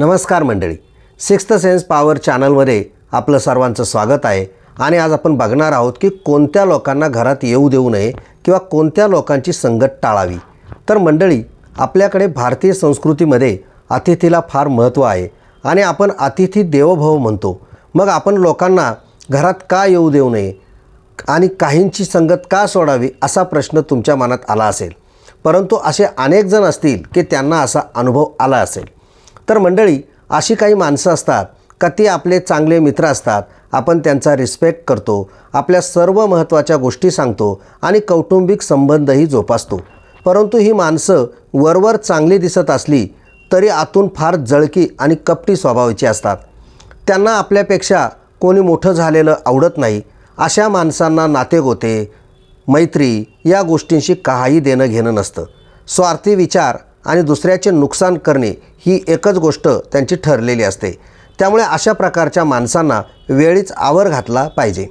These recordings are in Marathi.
नमस्कार मंडळी. सिक्स्थ सेन्स पॉवर चॅनलमध्ये आपलं सर्वांचं स्वागत आहे. आणि आज आपण बघणार आहोत की कोणत्या लोकांना घरात येऊ देऊ नये किंवा कोणत्या लोकांची संगत टाळावी. तर मंडळी आपल्याकडे भारतीय संस्कृतीमध्ये अतिथीला फार महत्त्व आहे. आणि आपण अतिथी देवभव म्हणतो. मग आपण लोकांना घरात का येऊ देऊ नये? आणि काहींची संगत का सोडावी? असा प्रश्न तुमच्या मनात आला असेल. परंतु असे अनेक जण असतील की त्यांना असा अनुभव आला असेल. तर मंडळी अशी काही माणसं असतात का ती आपले चांगले मित्र असतात? आपण त्यांचा रिस्पेक्ट करतो आपल्या सर्व महत्त्वाच्या गोष्टी सांगतो आणि कौटुंबिक संबंधही जोपासतो. परंतु ही माणसं वरवर चांगली दिसत असली तरी आतून फार जळकी आणि कपटी स्वभावाची असतात. त्यांना आपल्यापेक्षा कोणी मोठं झालेलं आवडत नाही. अशा माणसांना नातेगोते मैत्री या गोष्टींशी काही देणं घेणं नसतं. स्वार्थी विचार आणि दुसऱ्याचे नुकसान करणे ही एकच गोष्ट त्यांची ठरलेली असते. त्यामुळे अशा प्रकारच्या माणसांना वेळीच आवर घातला पाहिजे.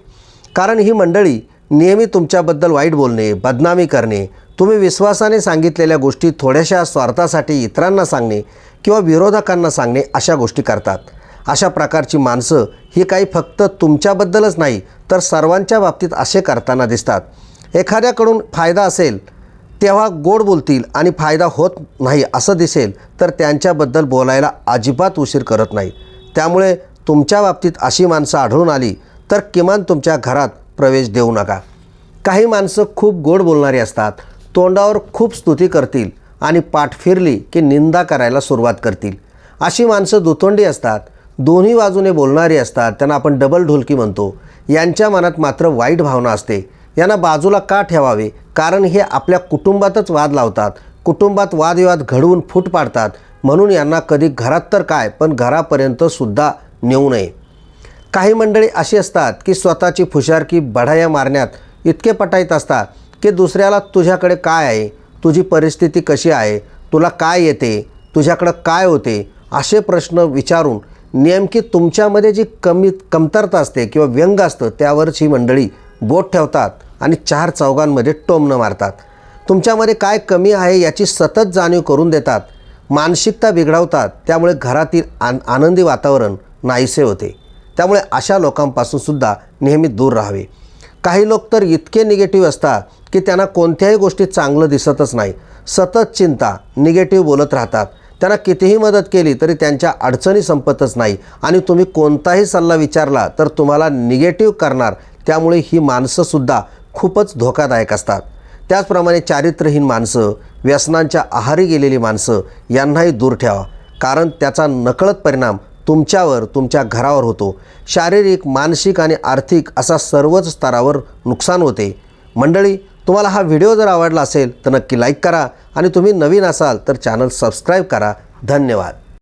कारण ही मंडळी नेहमी तुमच्याबद्दल वाईट बोलणे बदनामी करणे तुम्ही विश्वासाने सांगितलेल्या गोष्टी थोड्याशा स्वार्थासाठी इतरांना सांगणे किंवा विरोधकांना सांगणे अशा गोष्टी करतात. अशा प्रकारची माणसं ही काही फक्त तुमच्याबद्दलच नाही तर सर्वांच्या बाबतीत असे करताना दिसतात. एखाद्याकडून फायदा असेल तेव्हा गोड बोलतील आणि फायदा होत नाही असं दिसेल तर त्यांच्याबद्दल बोलायला अजिबात उशीर करत नाही. त्यामुळे तुमच्या बाबतीत अशी माणसं आढळून आली तर किमान तुमच्या घरात प्रवेश देऊ नका. काही माणसं खूप गोड बोलणारी असतात तोंडावर खूप स्तुती करतील आणि पाठ फिरली की निंदा करायला सुरुवात करतील. अशी माणसं दुतोंडी असतात दोन्ही बाजूने बोलणारी असतात त्यांना आपण डबल ढोलकी म्हणतो. यांच्या मनात मात्र वाईट भावना असते. यांना बाजूला का ठेवावे? कारण हे आपल्या कुटुंबातच वाद लावतात. कुटुंबात वादविवाद घडवून फूट पाडतात. म्हणून यांना कधी घरात तर काय पण घरापर्यंत सुद्धा नेऊ नये. काही मंडळी अशी असतात की स्वतःची फुशारकी बढाया मारण्यात इतके पटाईत असतात की दुसऱ्याला तुझ्याकडे काय आहे? तुझी परिस्थिती कशी आहे? तुला काय येते? तुझ्याकडं काय होते? असे प्रश्न विचारून नेमकी तुमच्यामध्ये जी कमी कमतरता असते किंवा व्यंग असतं त्यावरच ही मंडळी बोट ठेवतात आणि चार चौघांमध्ये टोमणं मारतात. तुमच्यामध्ये काय कमी आहे याची सतत जाणीव करून देतात. मानसिकता बिघडवतात. त्यामुळे घरातील आन आनंदी वातावरण नाहीसे होते. त्यामुळे अशा लोकांपासून सुद्धा नेहमी दूर राहावे. काही लोक तर इतके निगेटिव्ह असतात की त्यांना कोणत्याही गोष्टी चांगलं दिसतच नाही. सतत चिंता निगेटिव्ह बोलत राहतात. त्यांना कितीही मदत केली तरी त्यांच्या अडचणी संपतच नाही. आणि तुम्ही कोणताही सल्ला विचारला तर तुम्हाला निगेटिव्ह करणार त्यामुळे ही माणसंसुद्धा खूपच धोकादायक असतात. त्याचप्रमाणे चारित्र्यहीन माणसं व्यसनांच्या आहारी गेलेली माणसं यांनाही दूर ठेवा. कारण त्याचा नकळत परिणाम तुमच्यावर तुमच्या घरावर होतो. शारीरिक मानसिक आणि आर्थिक असा सर्वच स्तरावर नुकसान होते. मंडळी तुम्हाला हा व्हिडिओ जर आवडला असेल तर नक्की लाईक करा आणि तुम्ही नवीन असाल तर चॅनल सबस्क्राईब करा. धन्यवाद.